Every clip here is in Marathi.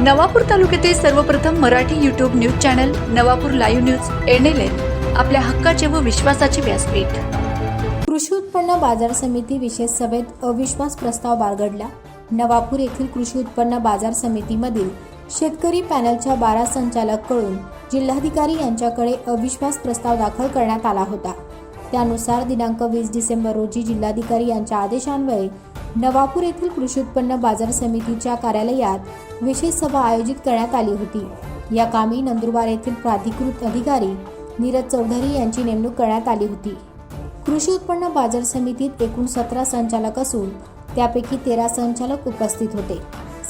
नवापूर तालुक्यातील सर्वप्रथम Marathi YouTube news channel Navapur live news N L N आपल्या हक्काचे व विश्वासाचे व्यासपीठ. कृषी उत्पन्न बाजार समिती विशेष सभेत अविश्वास प्रस्ताव बाळगडला. नवापूर येथील कृषी उत्पन्न बाजार समितीमधील शेतकरी पॅनलच्या बारा संचालककडून जिल्हाधिकारी यांच्याकडे अविश्वास प्रस्ताव दाखल करण्यात आला होता. त्यानुसार दिनांक वीस डिसेंबर रोजी जिल्हाधिकारी यांच्या आदेशान्वये नवापूर येथील कृषी उत्पन्न बाजार समितीच्या कार्यालयात विशेष सभा आयोजित करण्यात आली होती. या कामी नंदुरबार येथील प्राधिकृत अधिकारी नीरज चौधरी यांची नेमणूक करण्यात आली होती. कृषी उत्पन्न बाजार समितीत एकूण सतरा संचालक असून त्यापैकी तेरा संचालक उपस्थित होते.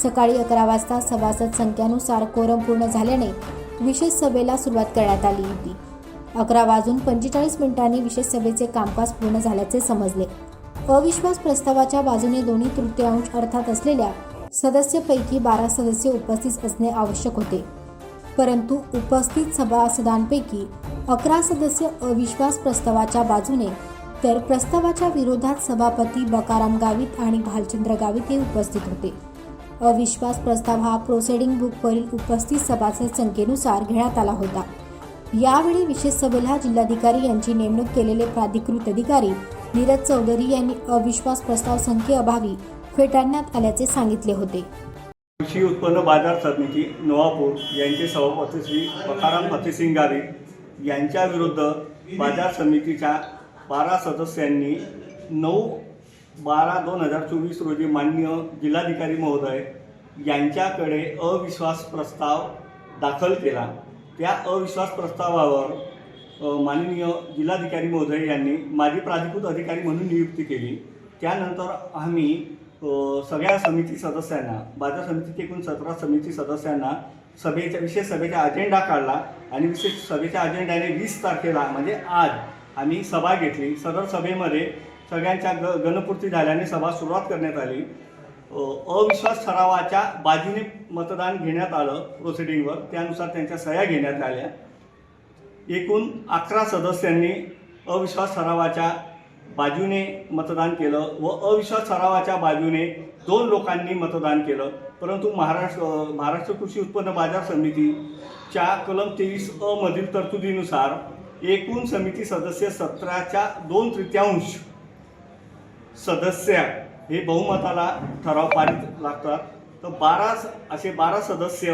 सकाळी अकरा वाजता सभासद संख्यानुसार कोरम पूर्ण झाल्याने विशेष सभेला सुरुवात करण्यात आली होती. अकरा वाजून पंचेचाळीस मिनिटांनी विशेष सभेचे कामकाज पूर्ण झाल्याचे समजले. अविश्वास प्रस्तावाच्या बाजूने दोन्ही तृतीयांश अर्थात असलेल्या सदस्यपैकी बारा सदस्य उपस्थित असणे आवश्यक होते. परंतु उपस्थित सभासदांपैकी अकरा सदस्य अविश्वास प्रस्तावाच्या बाजूने तर प्रस्तावाच्या विरोधात सभापती बकाराम गावित आणि भालचंद्र गावित हे उपस्थित होते. अविश्वास प्रस्ताव हा प्रोसेडिंग बुकवरील उपस्थित सभासद संख्येनुसार घेण्यात आला होता. यावेळी विशेष सभेला जिल्हाधिकारी यांची नेमणूक केलेले प्राधिकृत अधिकारी नीरज चौधरी यांनी अविश्वास प्रस्ताव संख्येअभावी फेटाळण्यात आल्याचे सांगितले होते. कृषी उत्पन्न बाजार समिती नवापूर यांचे सभापती श्री बकाराम फतेसिंग गावित यांच्या विरुद्ध बाजार समितीच्या बारा सदस्यांनी नऊ बारा दोन हजार चोवीस रोजी माननीय जिल्हाधिकारी महोदय यांच्याकडे अविश्वास प्रस्ताव दाखल केला. त्या अविश्वास प्रस्तावावर माननीय जिल्हाधिकारी महोदय यांनी माझी प्राधिकृत अधिकारी म्हणून नियुक्ती केली. त्यानंतर आम्ही सगळ्या समिती सदस्यांना बाजार समितीचे एकूण सतरा समिती सदस्यांना सभेच्या विशेष सभेचा अजेंडा काढला आणि विशेष सभेच्या अजेंड्याने वीस तारखेला म्हणजे आज आम्ही सभा घेतली. सदर सभेमध्ये सगळ्यांच्या ग गणपूर्ती झाल्याने सभा सुरुवात करण्यात आली. अविश्वास ठरावाच्या बाजूने मतदान घेण्यात आलं प्रोसिडिंगवर त्यानुसार त्यांच्या सह्या घेण्यात आल्या. एकूण अकरा सदस्यांनी अविश्वास ठरावाच्या बाजूने मतदान केलं व अविश्वास ठरावाच्या बाजूने दोन लोकांनी मतदान केलं. परंतु महाराष्ट्र महाराष्ट्र कृषी उत्पन्न बाजार समितीच्या कलम तेवीस अ मधील तरतुदीनुसार एकूण समिती सदस्य सतराच्या दोन तृतीयांश सदस्य हे बहुमताला ठराव पारित लागतात. तर बारा स- असे बारा सदस्य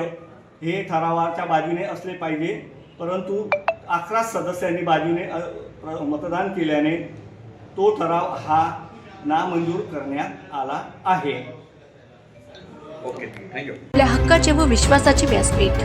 हे ठरावाच्या बाजूने असले पाहिजे. परंतु अकरा सदस्यांनी बाजूने मतदान केल्याने तो ठराव हा नामंजूर करण्यात आला आहे. Okay thank you. आपल्या हक्काचे व विश्वासाचे व्यासपीठ.